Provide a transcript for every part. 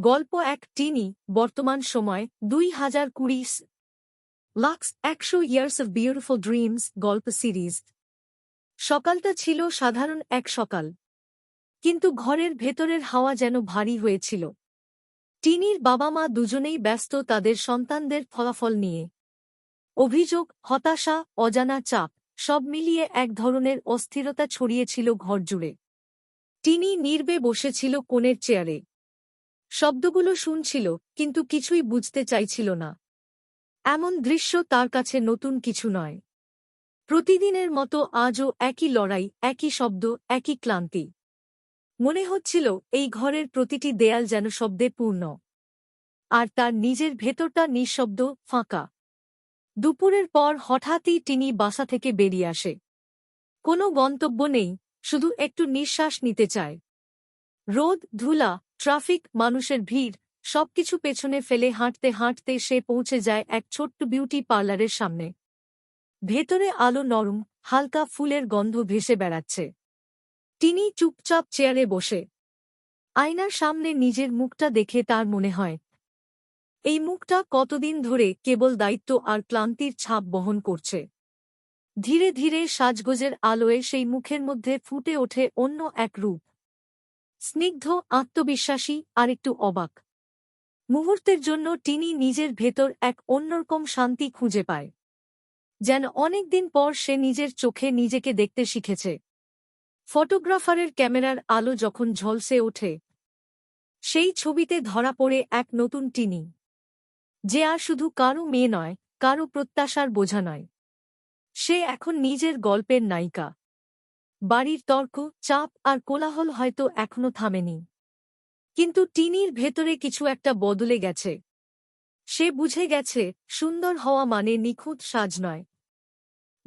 গল্প এক টিনি, বর্তমান সময় দুই হাজার কুড়ি লাক্স একশো ইয়ার্স অফ বিউটিফুল ড্রিমস গল্প সিরিজ। সকালটা ছিল সাধারণ এক সকাল। কিন্তু ঘরের ভেতরের হাওয়া যেন ভারী হয়েছিল। টিনির বাবা মা দুজনেই ব্যস্ত তাদের সন্তানদের ফলাফল নিয়ে। অভিযোগ, হতাশা, অজানা চাপ, সব মিলিয়ে এক ধরনের অস্থিরতা ছড়িয়েছিল ঘরজুড়ে। টিনি নির্বে বসেছিল কোণের চেয়ারে। শব্দগুলো শুনছিল, কিন্তু কিছুই বুঝতে চাইছিল না। এমন দৃশ্য তার কাছে নতুন কিছু নয়। প্রতিদিনের মতো আজও একই লড়াই, একই শব্দ, একই ক্লান্তি। মনে হচ্ছিল, এই ঘরের প্রতিটি দেয়াল যেন শব্দে পূর্ণ। আর তার নিজের ভেতরটা নিঃশব্দ, ফাঁকা। দুপুরের পর হঠাৎই টিনি বাসা থেকে বেরিয়ে আসে। কোনো গন্তব্য নেই, শুধু একটু নিঃশ্বাস নিতে চায়। রোদ, ধুলা ট্রাফিক, মানুষের ভিড়, সবকিছু পেছনে ফেলে হাঁটতে হাঁটতে সে পৌঁছে যায় এক ছোট্ট বিউটি পার্লারের সামনে। ভেতরে আলো নরম, হালকা ফুলের গন্ধ ভেসে বেড়াচ্ছে। তিনি চুপচাপ চেয়ারে বসে। আয়নার সামনে নিজের মুখটা দেখে তার মনে হয়, এই মুখটা কতদিন ধরে কেবল দায়িত্ব আর ক্লান্তির ছাপ বহন করছে। ধীরে ধীরে সাজগোজের আলোয় সেই মুখের মধ্যে ফুটে ওঠে অন্য এক রূপ। স্নিগ্ধ, আত্মবিশ্বাসী আর একটু অবাক। মুহূর্তের জন্য টিনি নিজের ভেতর এক অন্যরকম শান্তি খুঁজে পায়। যেন অনেকদিন পর সে নিজের চোখে নিজেকে দেখতে শিখেছে। ফটোগ্রাফারের ক্যামেরার আলো যখন ঝলসে ওঠে, সেই ছবিতে ধরা পড়ে এক নতুন টিনি। যে আর শুধু কারও মেয়ে নয়, কারও প্রত্যাশার বোঝা নয়। সে এখন নিজের গল্পের নায়িকা। বাড়ির তর্ক, চাপ আর কোলাহল হয়তো এখনও থামেনি। কিন্তু টিনির ভেতরে কিছু একটা বদলে গেছে। সে বুঝে গেছে, সুন্দর হওয়া মানে নিখুঁত সাজ নয়।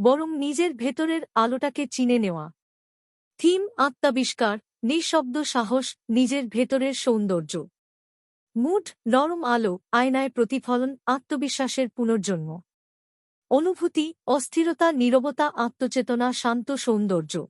বরং নিজের ভেতরের আলোটাকে চিনে নেওয়া। থিম আত্মাবিষ্কার, নিঃশব্দ সাহস, নিজের ভেতরের সৌন্দর্য। মুঠ নরম আলো, আয়নায় প্রতিফলন, আত্মবিশ্বাসের পুনর্জন্ম। অনুভূতি, অস্থিরতা, নীরবতা, আত্মচেতনা, শান্ত সৌন্দর্য।